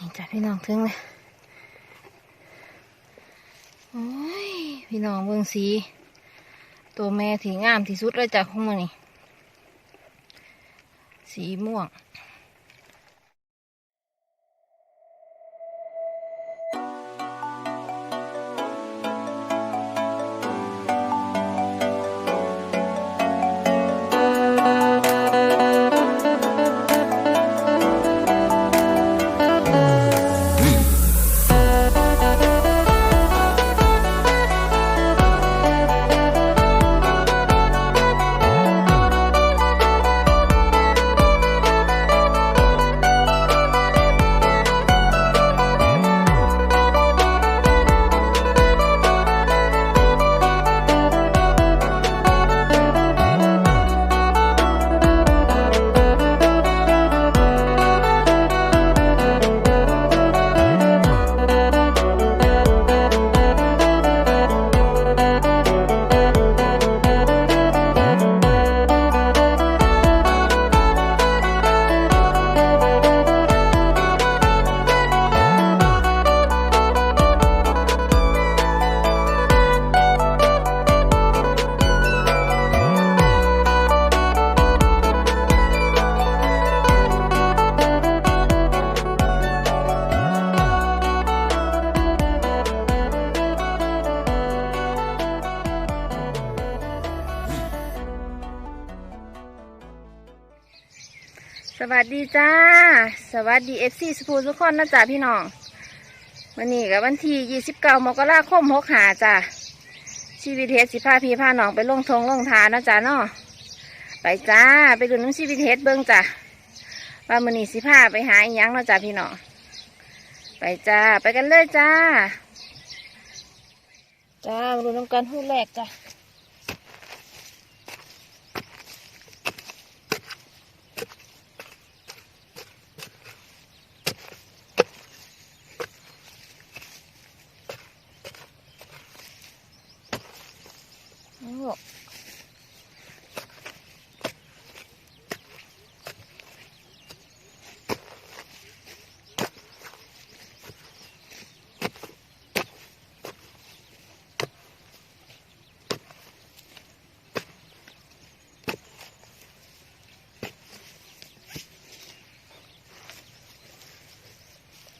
นี่จ้ะพี่น้องถึงเลยโอ้ยพี่น้องเบิ่งสี ตัวแม่ที่งามที่สุดเลยจ้ะของมันนี่สีม่วง สวัสดีเอฟซีสปูทุกคนนะจ๊ะพี่น้องวันนี้กับวันที่ยี่สิบเก้ามกราคมหกหาจ้ะชีวิตเฮดสิพาพี่พาน้องไปลงทงลงทานนะจ๊ะเนาะไปจ้าไปดูน้ำชีวิตเฮดเบิ้งจ้ะว่ามือนี้สิพาไปหาอีหยังนะจ้ะพี่น้องไปจ้าไปกันเลยจ้าจ้ามาดูน้ำกันหู้แรกจ้ะ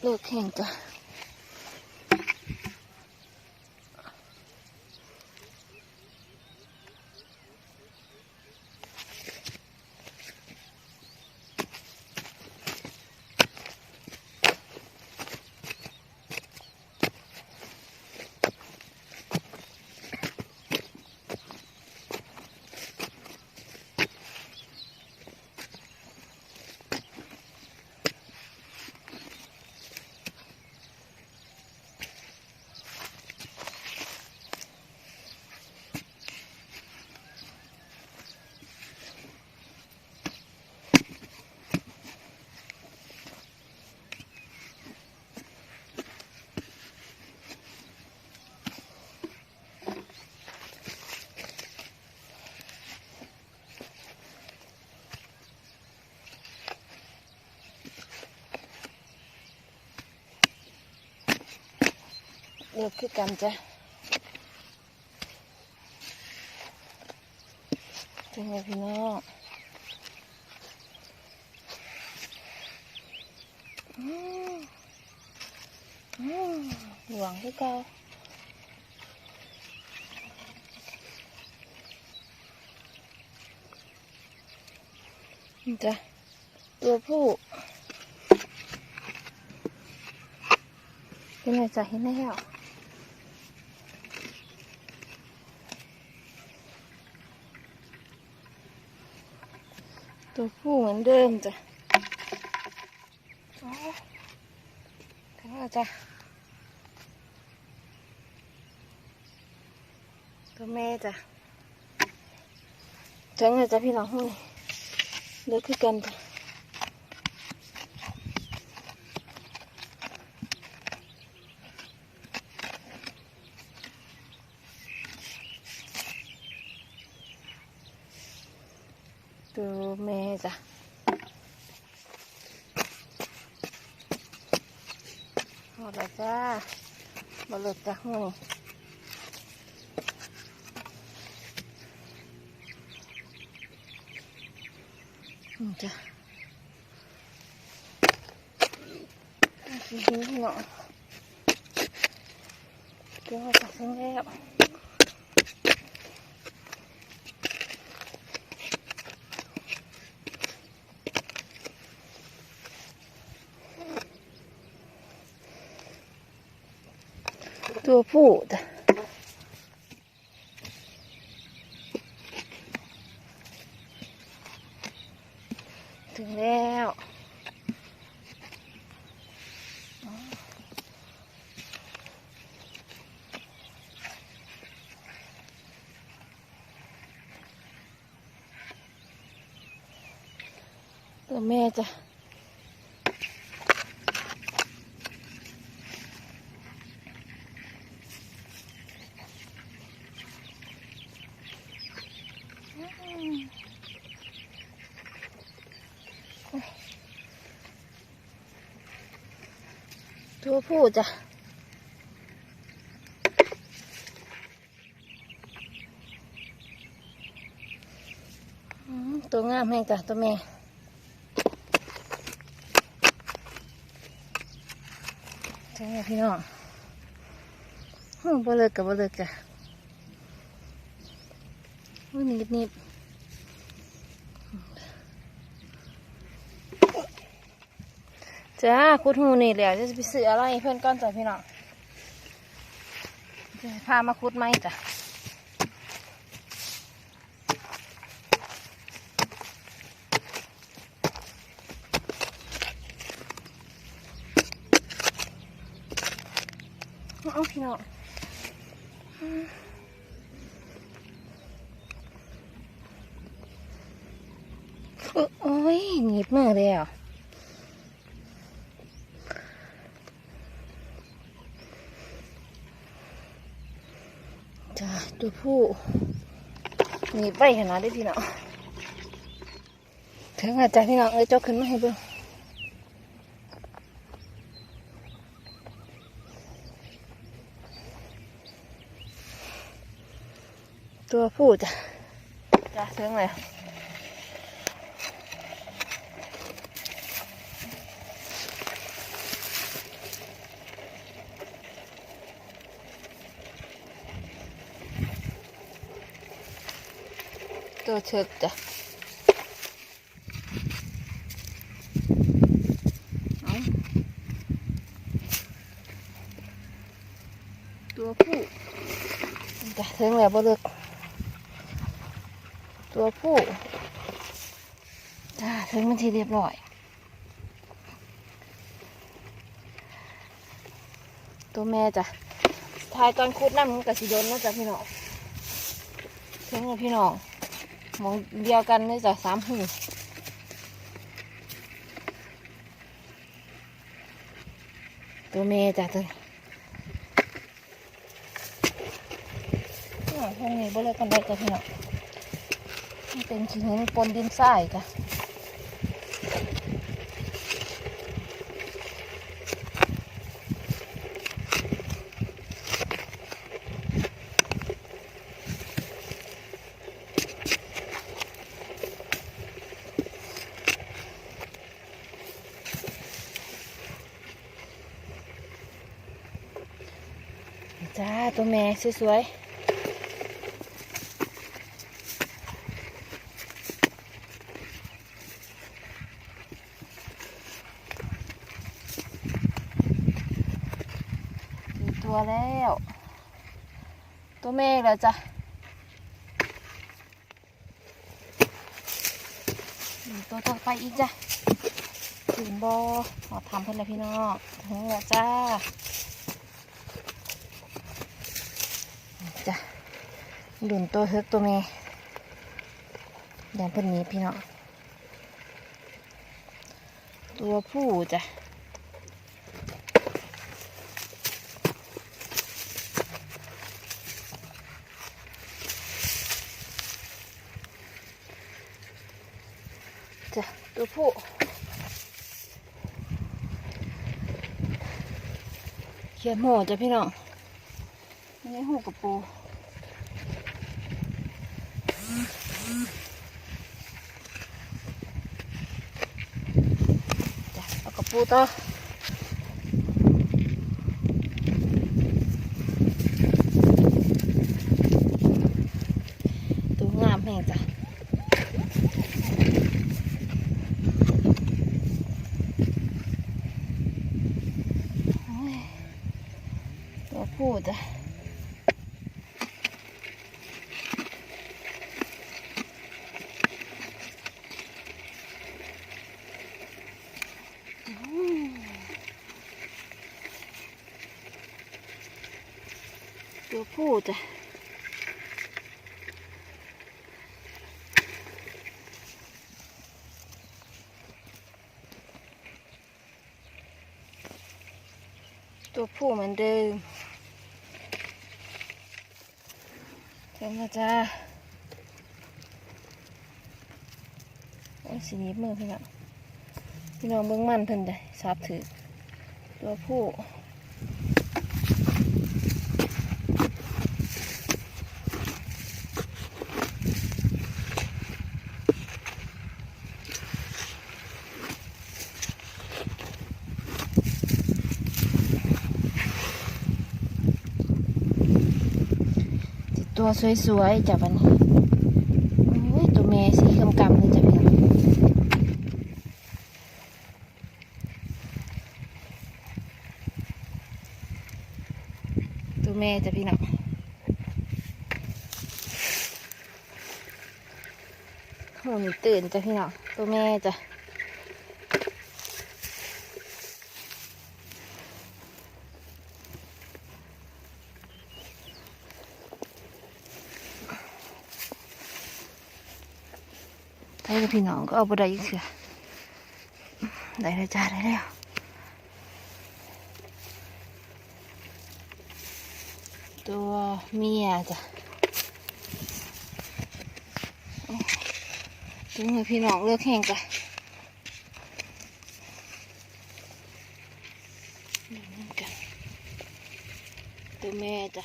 ลิกแข่งจ้ะ เลือกคือกันจ้ะเป็นไงพี่น้องอืมอืมหลวงที่เก่าจ้ะตัวผู้เป็นไงจ้ะเห็นไหมแล้ว ตัวผู้เหมือนเดิมจ้ะถึงแล้วจ้ะ ตัวแม่จ้ะถึงแล้วจ้ะพี่น้องหุ้ยเลือกคือกันจ้ะตัวแม่จ้ะ หมดแล้วจ้าบเลิกจ้า ห้องจ้ะนี่พี่น้องเกี่ยวกับเส้นแล้ว ตัวผู้ถึงแล้วตัวแม่จ้ะ ผู้จ้ะตัวงามแห้งจ้ะตัวแม่ใช่พี่น้องบ่เลิกกับบ่เลิกจ้ะอุ้ยนิดนิด จ้าคุดหูนี่แหล้วจะไปซื้ออะไรเพื่อนก้อนจ้ะพี่น้องจะพามาคุดไหมจ้ะเอาพี่น้องโอ้ยหนีบมือเลยอะจ้าตัว ผู้หนีบไปขนาดได้พี่น้องถึงอาจารย์พี่น้องเอ้ยเจ้าขึ้นมาให้เบิ่งตัวผู้จ้ะจ้ะถึงเลย ตัวเชิดจ้ะเอาตัวผู้จ้ะเสียงเลยบ่เลิกตัวผู้จ้าถึงมันทีเรียบร้อย ตัวแม่จ้ะทายตอนคุดน้ำมันกับสีโดนนะจ๊ะพี่น้องถึงกับพี่น้อง มองเดียวกันนี่จะสามหูตัวเม่จ้ะตัวห้องนี้บ่เลยกันได้จ้ะพี่น้องมันเป็นขี้นปนดินทรายจ้ะจ้า ตัวแม่ สวยๆตัวแล้ว ตัวแม่แล้วจ้ะตัวต่อไปอีกจ้ะถึงโบอหอทำเพื่อนเลยพี่น้องถึงแล้วจ้าจ้ะ หลุนตัวเฮิกตัวแม่แดนเพื่นนี้พี่เน้องตัวผู้จ้ะจ้ะตัวผู้เขียนหัวจ้ะพี่น้องอันนี้หูกับปูจ้ะเอากับ ปูต่อตัวงามแห่งจ้ะโอ้ยตัวผู้จ้ะอืมตัวผู้ จ้ะตัวผู้เหมือนเดิมเจ้ามาจ้าโอ้สีนี้มือพี่น้องพี่น้องเบื้องมันเพิ่นได้สาบถือตัวผู้ ตัวสวยๆจ้ะวันนี้โอ้ยตัวแม่สีกำกำเลยจ้ะพี่น้องตัวแม่จ้ะพี่น้องโอ้ยตื่นจ้ะพี่น้องตัวแม่จ้ะ ได้จ้ะพี่น้องก็เอาไปได้อีกเสือได้แล้วจ้าได้แล้วตัวเมียจ้ะตัวให้พี่น้องเลือกแข่งกันนี่กันตัวแม่จ้ะ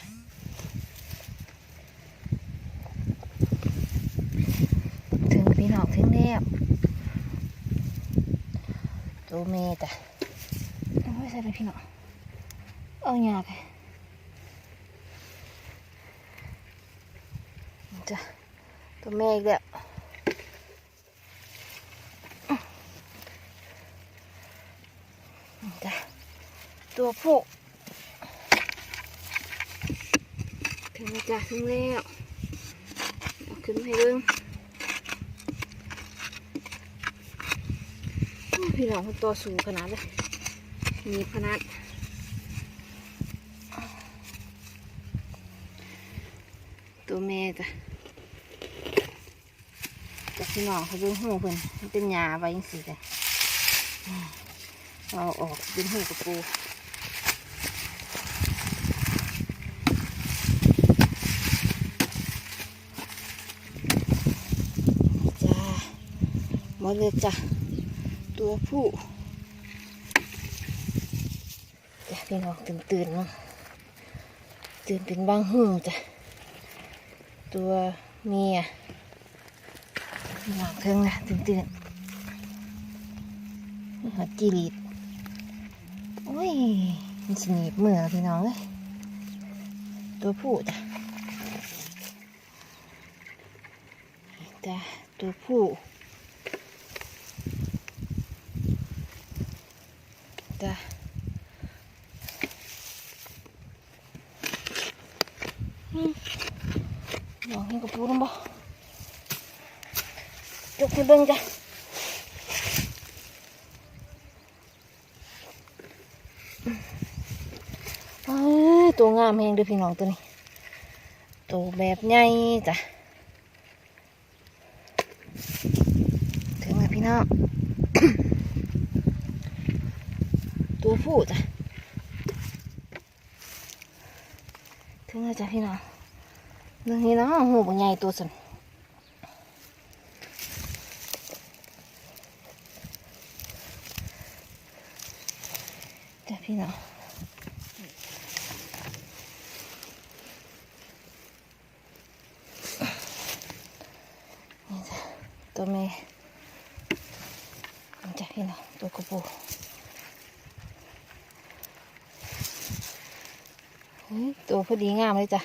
ถึงพี่น้องถึงแล้ว ตัวแม่จ้ะเอาไว้ใส่เลยพี่น้องเอาหยาไปจ้ะตัวแม่อีกแล้วจ้ะตัวผู้ถึงแล้วจ้ะถึงแล้วเอาขึ้นมาให้เบิ่งโอ้ย พี่น้องมันตัวสูงขนาดเลยมีขนาดตัวแม่จ้ะกับพี่น้องเขาเบ่งหูเพิ่นมันเป็นหญ้าไว้ยังสิเลยเอาออกเป็นหูกับปูจ้าหมดเลยจ้ะ ตัวผู้จ้ะพี่น้องตื่นตื่นๆเนาะตื่นเป็นบางหูจ้ะตัวเมียหลังเครื่องนะตื่นตื่นหัดจีรีดโอ้ยมันสนีบมือพี่น้องเลยตัวผู้จ้ะจ้ะตัวผู้จ้ะอืมลองให้กับปูน้ำบ่ ยกให้ เบิ่งจ้ะตัวงามแหงเด้อพี่น้องตัวนี้ตัวแบบใหญ่จ้ะถึงแล้วพี่น้องตัวผู้จ้ะถึงแล้วจ้ะพี่น้องเรื่องนี้เนาะหูบใหญ่ตัวสัน จ้ะพี่น้อง ตัวแม่จ้ะพี่น้องตัวกระปูเฮ้ยตัวพอดีงามเลยจ้ะ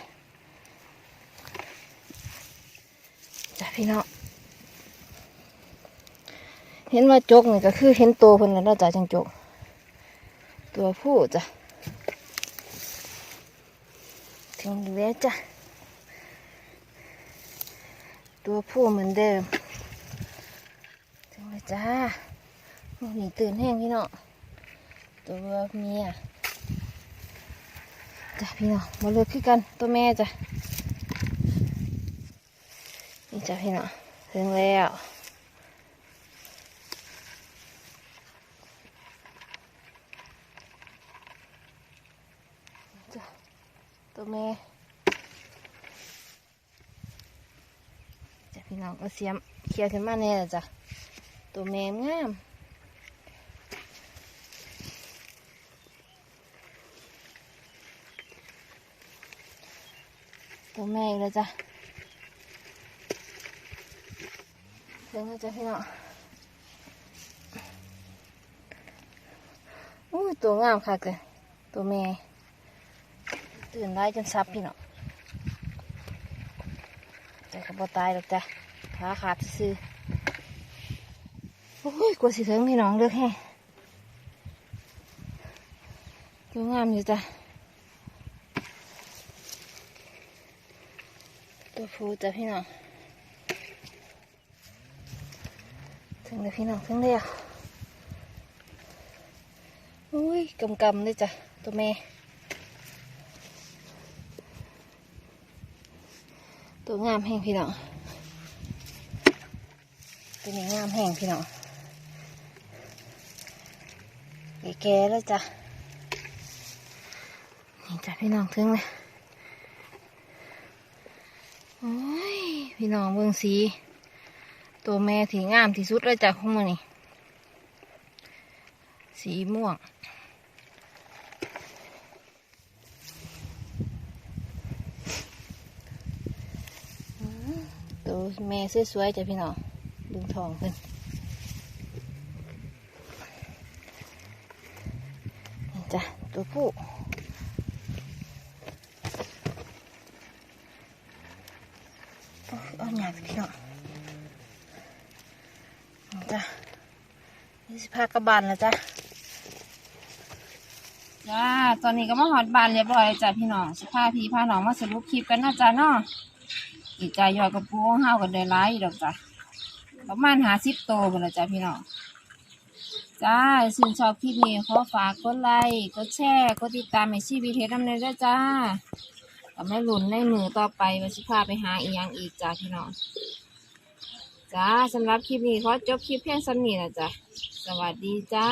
จ้ะพี่น้องเห็นว่าจกนี่ก็คือเห็นตัวเพิ่นแล้วจ้ะจังจก ตัวผู้จ้ะถึงแล้วจ้ะตัวผู้เหมือนเดิม จ้าหนีตื่นแห้งพี่น้องตัวเมียจ้ะพี่น้องมาเลยคือกันตัวแม่จ้ะนี่จ้ะพี่น้องถึงแล้วจ้ะตัวแม่จ้ะพี่น้องเอาเสียมเคลียร์ขึ้นมาแน่แล้วจ้ะ ตัวแม่งามตัวแม่อีกแล้วจ้ะเดี๋ยวจ้ะพี่น้องอู้ตัวงามค่ะเกินตัวแม่ตื่นได้จนซับพี่น้องแต่ก็บ่ตายหรอกจ้ะขาขาดซื่อ โอ้ยกลัวสิเถิงพี่น้องเลือกแฮ่ตัวงามอยู่จ้ะ ตัวฟูจ้ะพี่น้อง ถึงแล้วพี่น้องถึงแล้วอุ้ยกำกำเลยจ้ะ ตัวแม่ ตัวงามแห้งพี่น้อง ตัวนี้งามแห้งพี่น้อง แก่แล้วจ้ะ นี่จ้ะพี่น้องถึงเลยโอ้ยพี่น้องเบิ่งสี ตัวแม่ที่งามที่สุดเลยจ้ะของมันนี่ สีม่วงตัวแม่สวยๆจ้ะพี่น้องดึงทองขึ้นจ้ะ ตัวผู้โอ้ยเอ่อนหยาบพี่น้องจ้ะนี่สิพากระบาลแล้วจ้ะจ้าตอนนี้ก็มาหอดบานเรียบร้อยจ้ะพี่น้องสิพาพี่พาน้องมาสรุปคลิปกันนะจ้ะเนาะอีกใจยอดกระปูของเฮากันได้หลายอีดอกจ้ะประมาณหาสิบโตกันละจ้ะพี่น้อง จ้าชื่นชอบคลิปนี้ขอฝากกดไลค์กดแชร์กดติดตามให้ชีวิตเทสดำเนินด้วยจ้าก็ไม่หลุนในมือต่อไปว่าสิพาไปหาอีกอย่างอีกจ้าพี่น้องจ้าสำหรับคลิปนี้ขอจบคลิปเพียงสำนี้นะจ้ะสวัสดีจ้า